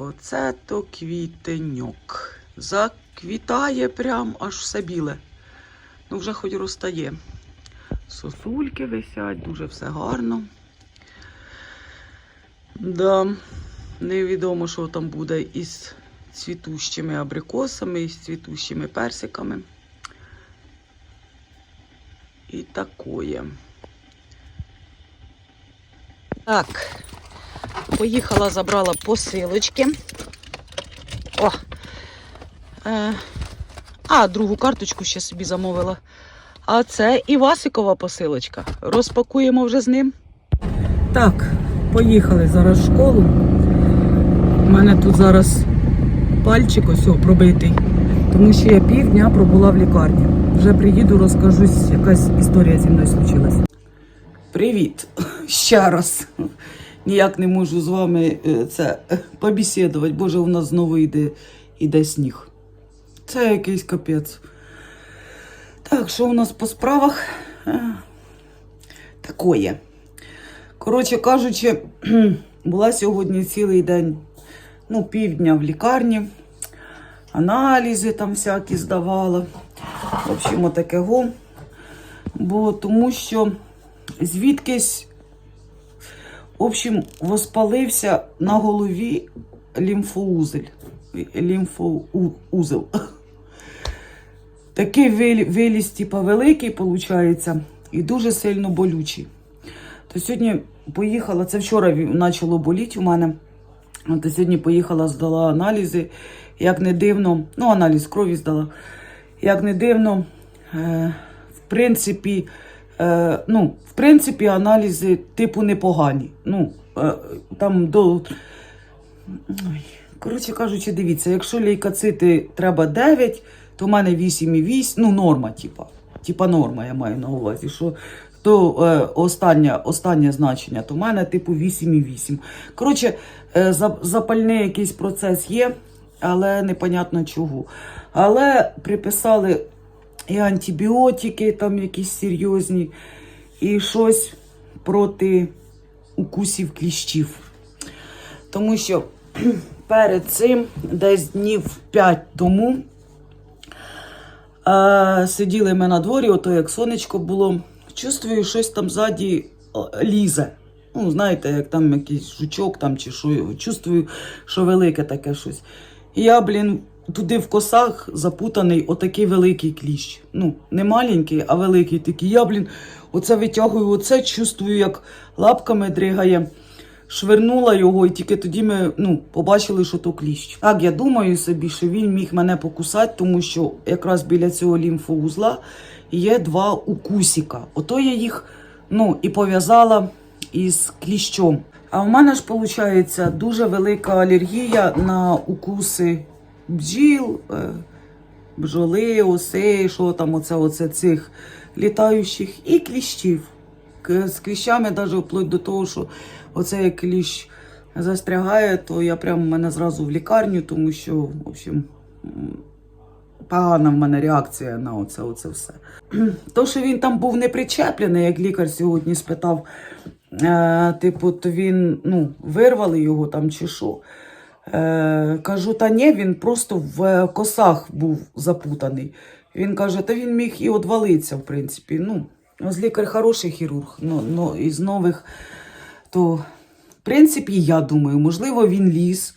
Оце то квітеньок. Заквітає прям аж все біле. Ну, вже хоч розтає. Сосульки висять, дуже все гарно. Да, невідомо, що там буде із цвітущими абрикосами, із цвітущими персиками. І такое. Так, поїхала, забрала посилочки. О! Е, а, другу карточку ще собі замовила. А це Івасикова посилочка. Розпакуємо вже з ним. Так, поїхали зараз в школу. У мене тут зараз пальчик ось пробитий, тому що я півдня пробула в лікарні. Вже приїду, розкажу, якась історія зі мною случилась. Привіт ще раз. Ніяк не можу з вами е, це побесідувати. Боже, у нас знову йде, йде сніг. Це якийсь капець. Так, що у нас по справах? Е, Такое. Коротше кажучи, була сьогодні цілий день, ну, півдня в лікарні. Аналізи там всякі здавала. В общем, отаке го. Бо тому що звідкись, в общем, воспалився на голові лімфоузель. Лімфоузел. Такий вилі- виліз, типа, великий, виходить, і дуже сильно болючий. То сьогодні поїхала, це вчора почало боліти у мене. І сьогодні поїхала, здала аналізи. Як не дивно, ну, аналіз крові здала. Як не дивно, е, в принципі, е, ну, в принципі, аналізи типу непогані. Ну, е, там до. Коротше кажучи, дивіться, якщо лейкоцити треба 9, то в мене 8,8, ну, норма, типа. Типа норма, я маю на увазі. Що то е, останнє, останнє значення, то в мене типу 8,8. Коротше, е, запальний якийсь процес є, але непонятно чого. Але приписали і антибіотики, там якісь серйозні, і щось проти укусів кліщів. Тому що перед цим, десь днів 5 тому, е, сиділи ми на дворі, ото як сонечко було. Чувствую, щось там ззаді лізе. Ну, знаєте, як там якийсь жучок там чи що. Чувствую, що велике таке щось. І я, блін, туди в косах запутаний отакий великий кліщ. Ну, не маленький, а великий такий. Я, блін, оце витягую, оце чувствую, як лапками дригає. Швернула його, і тільки тоді ми ну, побачили, що то кліщ. Так, я думаю собі, що він міг мене покусати, тому що якраз біля цього лімфоузла є два укусіка. Ото я їх ну, і пов'язала із кліщом. А в мене ж виходить дуже велика алергія на укуси бджіл, е, бджоли, оси, що там, оце, оце цих літаючих, і кліщів. З кліщами навіть вплоть до того, що оце як кліщ застрягає, то я прямо мене зразу в лікарню, тому що, в общем, погана в мене реакція на оце, оце все. То, що він там був не причеплений, як лікар сьогодні спитав, е, типу, то він ну, вирвали його там чи що. Е, кажу, та ні, він просто в косах був запутаний. Він каже, та він міг і одвалитися, в принципі. Ну, ось лікар хороший хірург, ну, ну, із нових, то, в принципі, я думаю, можливо, він ліз.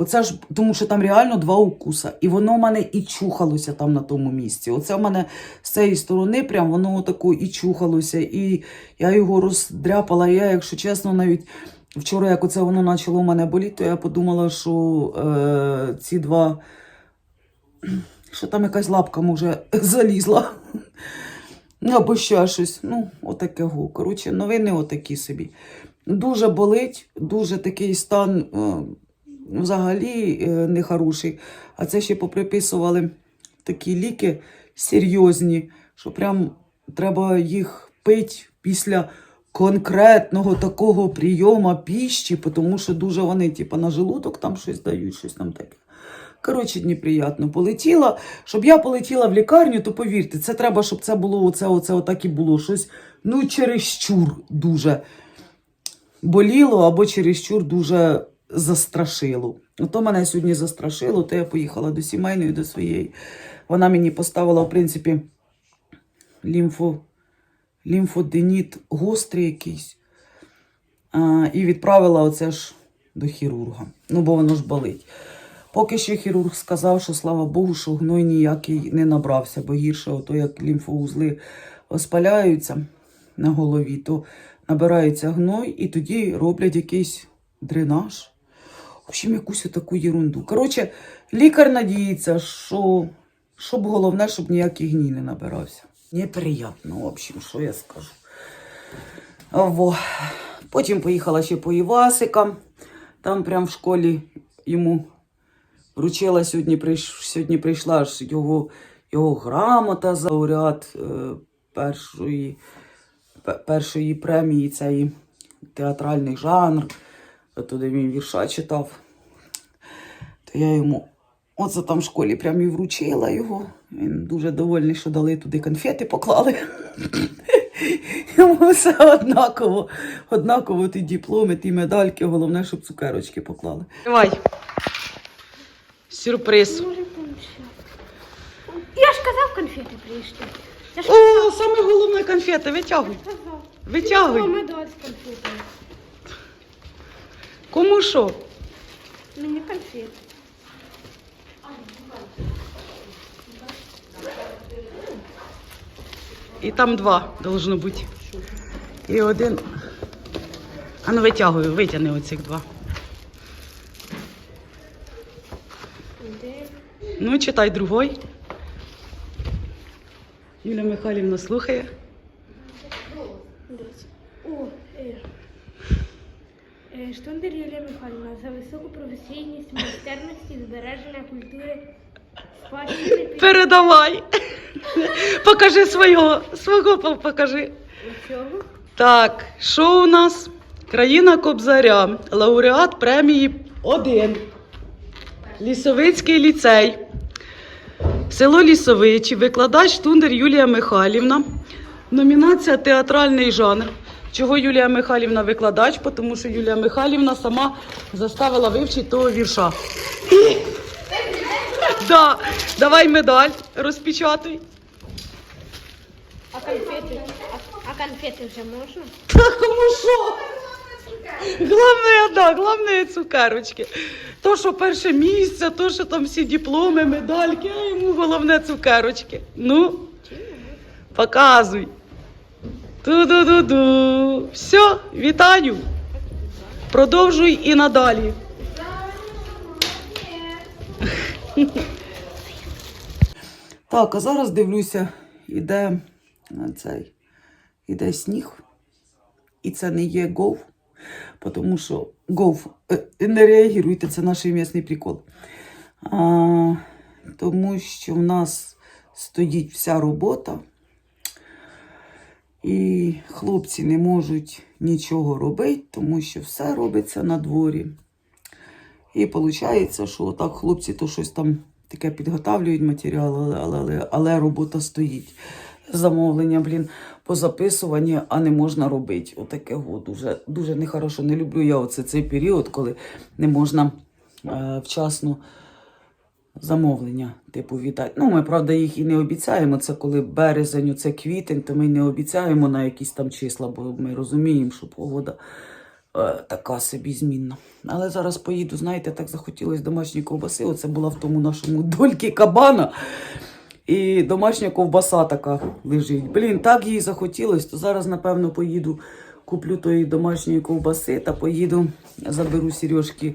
Оце ж, тому що там реально два укуса. І воно в мене і чухалося там на тому місці. Оце в мене з цієї сторони, прям воно отако і чухалося. І я його роздряпала. Я, якщо чесно, навіть вчора, як оце воно почало у мене боліти, то я подумала, що е, ці два. Що там якась лапка, може, залізла. Або ще щось. Ну, отаке го. Коротше, новини отакі собі. Дуже болить, дуже такий стан е, взагалі е, нехороший. А це ще поприписували такі ліки серйозні, що прям треба їх пити після конкретного такого прийому піщі, тому що дуже вони, типу, на желудок там щось дають, щось там таке. Коротше, неприятно. Полетіла. Щоб я полетіла в лікарню, то повірте, це треба, щоб це було оце, оце отак і було. Щось, ну, чересчур дуже боліло, або чересчур дуже застрашило. Ото мене сьогодні застрашило, то я поїхала до сімейної, до своєї. Вона мені поставила, в принципі, лімфо, лімфоденіт гострий якийсь. А, і відправила оце ж до хірурга. Ну, бо воно ж болить. Поки що хірург сказав, що слава Богу, що гной ніякий не набрався, бо гірше, ото як лімфоузли оспаляються на голові, то набирається гной і тоді роблять якийсь дренаж. В общем, якусь таку ерунду. Коротше, лікар надіється, що щоб головне, щоб ніякий гній не набирався. Неприємно, в общем, що я скажу. Во. Потім поїхала ще по Івасика. Там прям в школі йому вручила сьогодні, прийш... сьогодні прийшла ж його, його грамота за лауреат е, першої, першої премії цей театральний жанр. Туди він вірша читав. То я йому оце там в школі прям і вручила його. Він дуже довольний, що дали туди конфети, поклали. Йому все однаково. Однаково ті дипломи, ті медальки, головне, щоб цукерочки поклали. Давай. Сюрприз. Я ж казав конфети прийшли. Я ж О, саме головне конфети, витягуй. казав. Витягуй. Медаль з конфетами. Кому що? Мені конфети. І там два должно бути. І один. А ну витягуй, витягни оцих два. Ну, читай другой. Юля Михайлівна слухає. Е. Е, Штондер Юлія Михайлівна за високу професійність, майстерності, збереження культури, Передавай. Покажи свого. Свого покажи. Так, що у нас? Країна Кобзаря, лауреат премії 1. Лісовицький ліцей. Село Лісовичі, викладач Тундер Юлія Михайлівна. Номінація театральний жанр. Чого Юлія Михайлівна викладач? Тому що Юлія Михайлівна сама заставила вивчити того вірша. Да. Давай медаль, розпечатуй. А конфети? А, а конфети вже можна? Та кому що? Головне, да, головне цукерочки. То, що перше місце, то, що там всі дипломи, медальки, а йому головне цукерочки. Ну, показуй. Ту-ду-ду-ду. Все, вітаю. Продовжуй і надалі. Так, а зараз дивлюся, іде е, цей, іде сніг. І це не є гов, тому що гов е, не реагуйте, це наш м'ясний прикол. А, тому що в нас стоїть вся робота, і хлопці не можуть нічого робити, тому що все робиться на дворі. І виходить, що так хлопці то щось там таке підготавлюють матеріал, але, але, але, робота стоїть. Замовлення, блін, по записуванні, а не можна робити. Отаке от, дуже, дуже нехорошо. Не люблю я оце цей період, коли не можна е, вчасно замовлення, типу, віддати. Ну, ми, правда, їх і не обіцяємо. Це коли березень, це квітень, то ми не обіцяємо на якісь там числа, бо ми розуміємо, що погода така собі змінна. Але зараз поїду, знаєте, так захотілося домашньої ковбаси. Оце була в тому нашому дольки кабана. І домашня ковбаса така лежить. Блін, так їй захотілося, то зараз, напевно, поїду, куплю тої домашньої ковбаси та поїду, заберу Сережки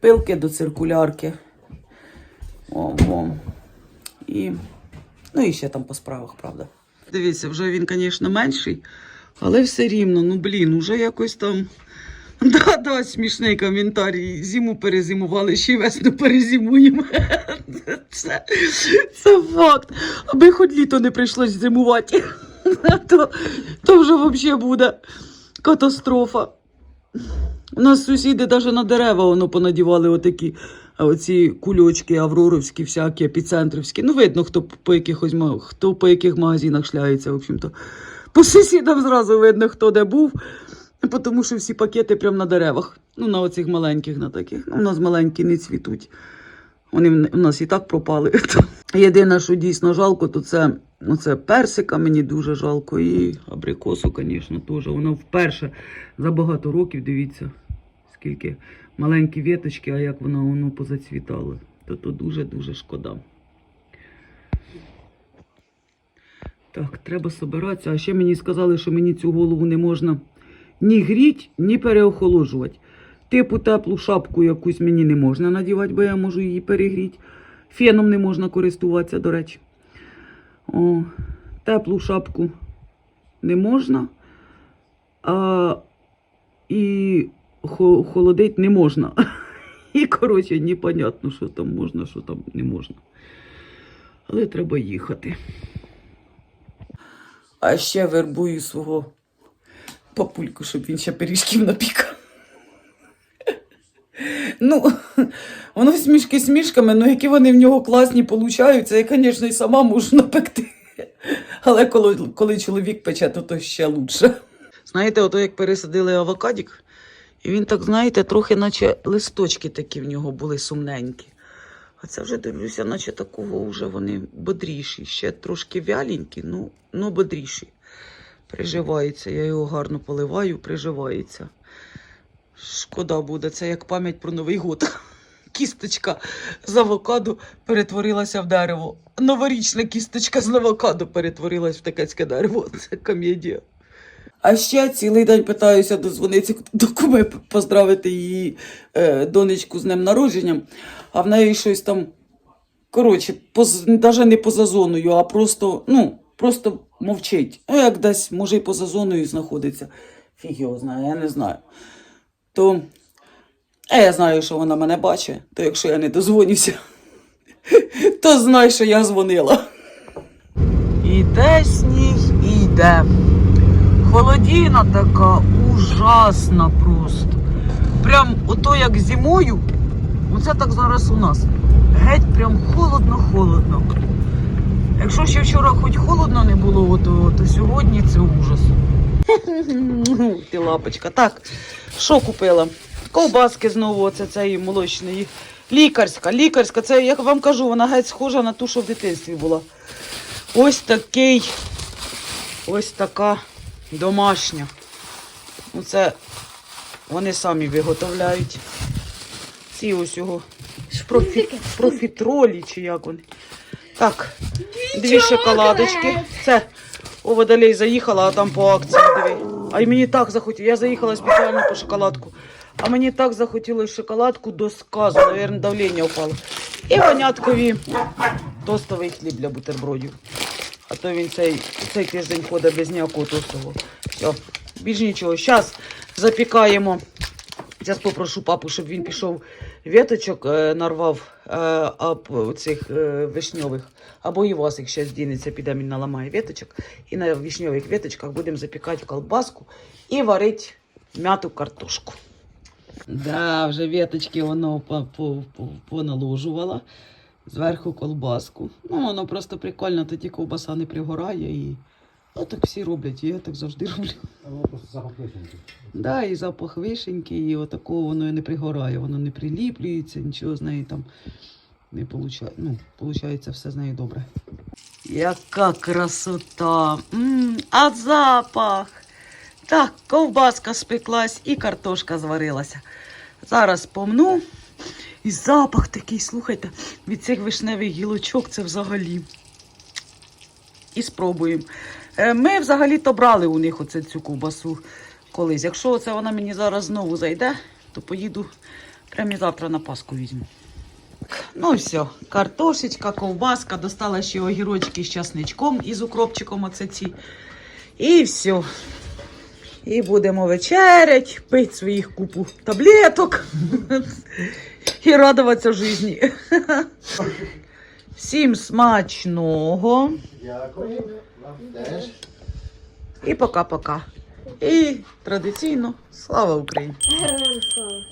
пилки до циркулярки. О, о. І, ну і ще там по справах, правда. Дивіться, вже він, звісно, менший, але все рівно, ну блін, уже якось там. Да, да, смішний коментарій. Зиму перезимували, ще й весну перезимуємо. Це, це факт. Аби хоч літо не прийшлось зимувати, то, то вже взагалі буде катастрофа. У нас сусіди навіть на дерева воно понадівали отакі оці кульочки авроровські, всякі, епіцентрівські. Ну, видно, хто по якихось хто по яких магазинах шляється, в общем-то. По сусідам зразу видно, хто де був. Тому що всі пакети прямо на деревах. Ну, на оцих маленьких, на таких. Ну, у нас маленькі не цвітуть. Вони в нас і так пропали. Єдине, що дійсно жалко, то це, ну, це персика, мені дуже жалко. І абрикосу, звісно, теж. Вона вперше за багато років, дивіться, скільки маленькі віточки, а як воно, воно позацвітало. То то дуже-дуже шкода. Так, треба собиратися. А ще мені сказали, що мені цю голову не можна ні гріть, ні переохолоджувати. Типу теплу шапку якусь мені не можна надівати, бо я можу її перегріти. Феном не можна користуватися, до речі. О, теплу шапку не можна. А, і холодить не можна. І, коротше, непонятно, що там можна, що там не можна. Але треба їхати. А ще вербую свого папульку, щоб він ще пиріжків напікав. Ну, воно смішки смішками, ну які вони в нього класні получаються, я, звісно, і сама можу напекти. Але коли, коли чоловік пече, то, то ще лучше. Знаєте, ото як пересадили авокадік, і він так, знаєте, трохи наче листочки такі в нього були сумненькі. А це вже дивлюся, наче такого вже вони бодріші. Ще трошки вяленькі, ну, ну бодріші. Приживається. Я його гарно поливаю, приживається. Шкода буде, це як пам'ять про Новий год. Кісточка з авокадо перетворилася в дерево. Новорічна кісточка з авокадо перетворилась в такецьке дерево. Це комедія. А ще цілий день питаюся дозвонитися до куми поздравити її е, донечку з днем народження, а в неї щось там, коротше, навіть не поза зоною, а просто, ну, просто мовчить. Ну, як десь, може, і поза зоною знаходиться. Фіг його знає, я не знаю. То а я знаю, що вона мене бачить, то якщо я не дозвонюся, то знай, що я дзвонила. Іде сніг, і йде. Холодіна така ужасна просто. Прям ото як зимою, оце так зараз у нас. Геть прям холодно-холодно. Якщо ще вчора хоч холодно не було, то, то сьогодні це ужас. Ти лапочка. Так, що купила? Ковбаски знову, оце цієї молочної. Лікарська, лікарська, це я вам кажу, вона геть схожа на ту, що в дитинстві була. Ось такий, ось така домашня. Ну, це вони самі виготовляють. Ці ось його профі, профітролі, чи як вони. Так, дві шоколадочки. Це у водолей заїхала, а там по акції диви. А й мені так захотілося. Я заїхала спеціально по шоколадку. А мені так захотілося шоколадку до сказу, навірно, давлення впало. І воняткові тостовий хліб для бутербродів. А то він цей, цей тиждень ходить без ніякого тостового. Все, більш нічого. Зараз запікаємо. Зараз попрошу папу, щоб він пішов віточок е, нарвав е, а, цих е, вишньових. Або і вас, якщо здінеться, піде він наламає віточок. І на вишньових віточках будемо запікати колбаску і варити м'яту картошку. Да, вже віточки воно по-. Зверху колбаску. Ну, воно просто прикольно, тоді ковбаса не пригорає і. Ну, так всі роблять, і я так завжди роблю. Воно просто запах вишеньки. Да, і запах вишеньки, і отакого воно і не пригорає, воно не приліплюється, нічого з неї там не получає. Ну, получається все з нею добре. Яка красота! м а запах! Так, ковбаска спеклась і картошка зварилася. Зараз помну. І запах такий, слухайте, від цих вишневих гілочок це взагалі. І спробуємо. Е, Ми взагалі-то брали у них оце цю ковбасу колись. Якщо оце вона мені зараз знову зайде, то поїду прямо завтра на Пасху візьму. Ну все, картошечка, ковбаска, достала ще огірочки з часничком і з укропчиком оце ці. І все. І будемо вечерять, пити своїх купу таблеток і радуватися житті. Всім смачного. Дякую. Вам теж. І пока-пока. І традиційно слава Україні! Героям слава.